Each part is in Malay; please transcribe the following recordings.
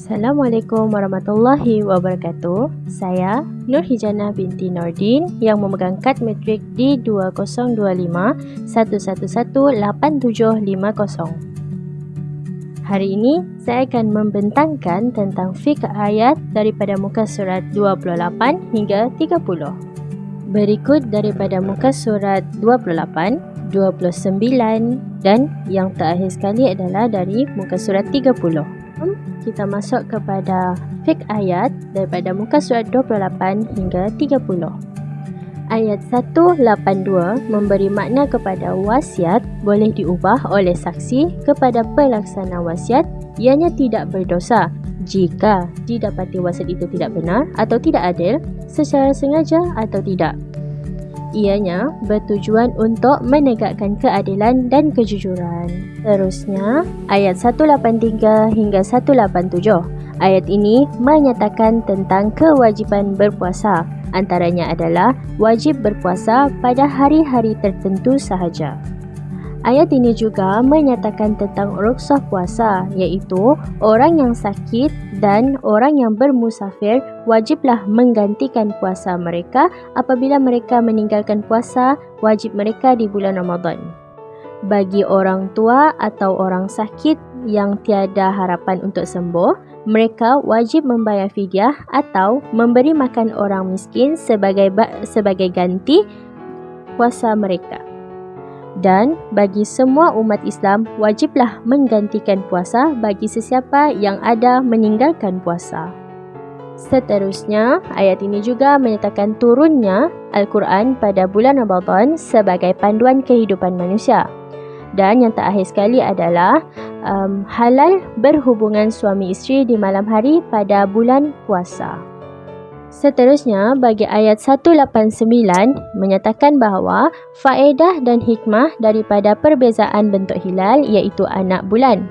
Assalamualaikum warahmatullahi wabarakatuh. Saya Nur Hijana binti Nordin yang memegang kad matrik di 2025 1118750. Hari ini saya akan membentangkan tentang fiqh ayat daripada muka surat 28 hingga 30. Berikut daripada muka surat 28, 29 dan yang terakhir sekali adalah dari muka surat 30 kita masuk kepada fik ayat daripada muka surat 28 hingga 30. Ayat 182 memberi makna kepada wasiat boleh diubah oleh saksi kepada pelaksana wasiat ianya tidak berdosa jika didapati wasiat itu tidak benar atau tidak adil secara sengaja atau tidak. Ianya bertujuan untuk menegakkan keadilan dan kejujuran. Terusnya, ayat 183 hingga 187. Ayat ini menyatakan tentang kewajipan berpuasa. Antaranya adalah wajib berpuasa pada hari-hari tertentu sahaja. Ayat ini juga menyatakan tentang ruksah puasa iaitu orang yang sakit dan orang yang bermusafir wajiblah menggantikan puasa mereka apabila mereka meninggalkan puasa wajib mereka di bulan Ramadan. Bagi orang tua atau orang sakit yang tiada harapan untuk sembuh, mereka wajib membayar fidyah atau memberi makan orang miskin sebagai sebagai ganti puasa mereka dan bagi semua umat Islam wajiblah menggantikan puasa bagi sesiapa yang ada meninggalkan puasa. Seterusnya, ayat ini juga menyatakan turunnya Al-Quran pada bulan Ramadan sebagai panduan kehidupan manusia. Dan yang terakhir sekali adalah um, halal berhubungan suami isteri di malam hari pada bulan puasa. Seterusnya, bagi ayat 189 menyatakan bahawa faedah dan hikmah daripada perbezaan bentuk hilal iaitu anak bulan.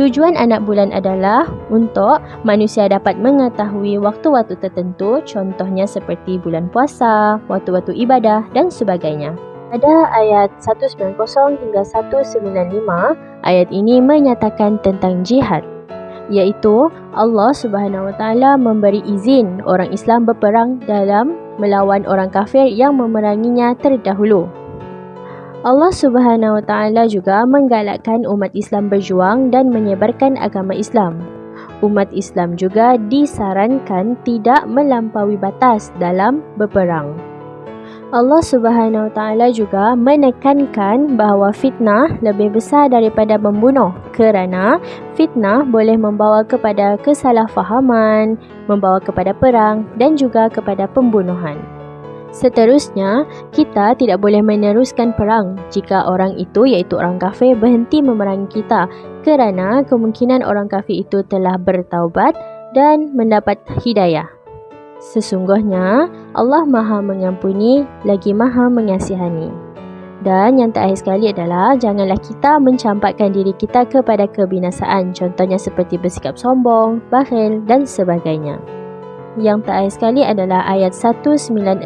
Tujuan anak bulan adalah untuk manusia dapat mengetahui waktu-waktu tertentu contohnya seperti bulan puasa, waktu-waktu ibadah dan sebagainya. Pada ayat 190 hingga 195, ayat ini menyatakan tentang jihad iaitu Allah Subhanahu Wa Taala memberi izin orang Islam berperang dalam melawan orang kafir yang memeranginya terdahulu. Allah Subhanahu Wa Taala juga menggalakkan umat Islam berjuang dan menyebarkan agama Islam. Umat Islam juga disarankan tidak melampaui batas dalam berperang. Allah Subhanahu Wa Taala juga menekankan bahawa fitnah lebih besar daripada membunuh kerana fitnah boleh membawa kepada kesalahfahaman, membawa kepada perang dan juga kepada pembunuhan. Seterusnya, kita tidak boleh meneruskan perang jika orang itu iaitu orang kafir berhenti memerangi kita kerana kemungkinan orang kafir itu telah bertaubat dan mendapat hidayah. Sesungguhnya Allah Maha Mengampuni lagi Maha Mengasihani. Dan yang terakhir sekali adalah janganlah kita mencampakkan diri kita kepada kebinasaan contohnya seperti bersikap sombong, bakhil dan sebagainya. Yang terakhir sekali adalah ayat 196.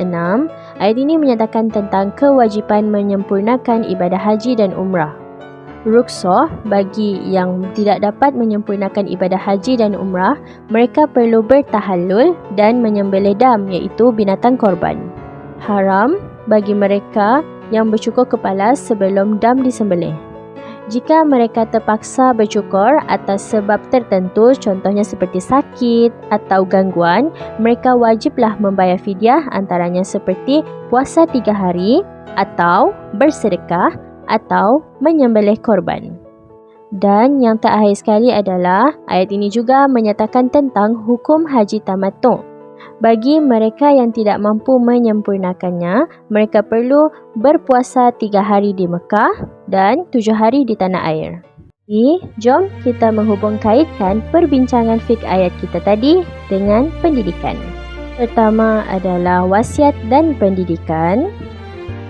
Ayat ini menyatakan tentang kewajipan menyempurnakan ibadah haji dan umrah ruksah bagi yang tidak dapat menyempurnakan ibadah haji dan umrah, mereka perlu bertahallul dan menyembelih dam iaitu binatang korban. Haram bagi mereka yang bercukur kepala sebelum dam disembelih. Jika mereka terpaksa bercukur atas sebab tertentu, contohnya seperti sakit atau gangguan, mereka wajiblah membayar fidyah antaranya seperti puasa tiga hari atau bersedekah atau menyembelih korban. Dan yang terakhir sekali adalah ayat ini juga menyatakan tentang hukum haji tamatung. Bagi mereka yang tidak mampu menyempurnakannya, mereka perlu berpuasa tiga hari di Mekah dan tujuh hari di tanah air. Jadi, jom kita menghubung kaitkan perbincangan fik ayat kita tadi dengan pendidikan. Pertama adalah wasiat dan pendidikan.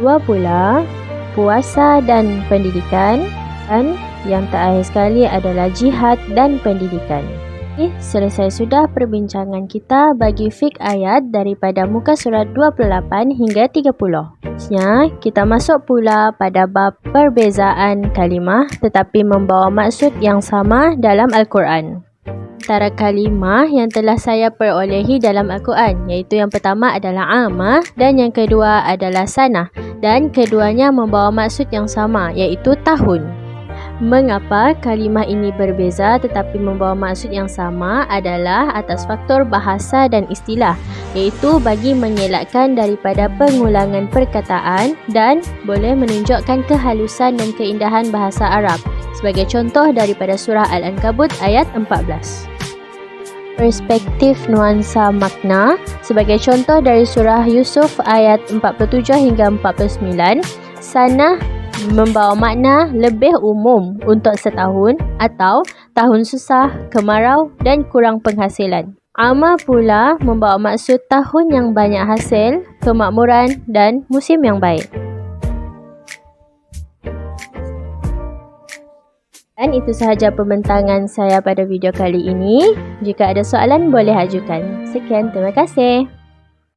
Dua pula puasa dan pendidikan dan yang terakhir sekali adalah jihad dan pendidikan. Okay, selesai sudah perbincangan kita bagi fik ayat daripada muka surat 28 hingga 30. Selanjutnya, kita masuk pula pada bab perbezaan kalimah tetapi membawa maksud yang sama dalam Al-Quran. Antara kalimah yang telah saya perolehi dalam Al-Quran. Iaitu yang pertama adalah amah dan yang kedua adalah sanah. Dan keduanya membawa maksud yang sama iaitu tahun. Mengapa kalimah ini berbeza tetapi membawa maksud yang sama adalah atas faktor bahasa dan istilah iaitu bagi mengelakkan daripada pengulangan perkataan dan boleh menunjukkan kehalusan dan keindahan bahasa Arab. Sebagai contoh daripada surah Al-Ankabut ayat 14 perspektif nuansa makna sebagai contoh dari surah Yusuf ayat 47 hingga 49 sanah membawa makna lebih umum untuk setahun atau tahun susah, kemarau dan kurang penghasilan. Ama pula membawa maksud tahun yang banyak hasil, kemakmuran dan musim yang baik. Dan itu sahaja pembentangan saya pada video kali ini. Jika ada soalan boleh ajukan. Sekian, terima kasih.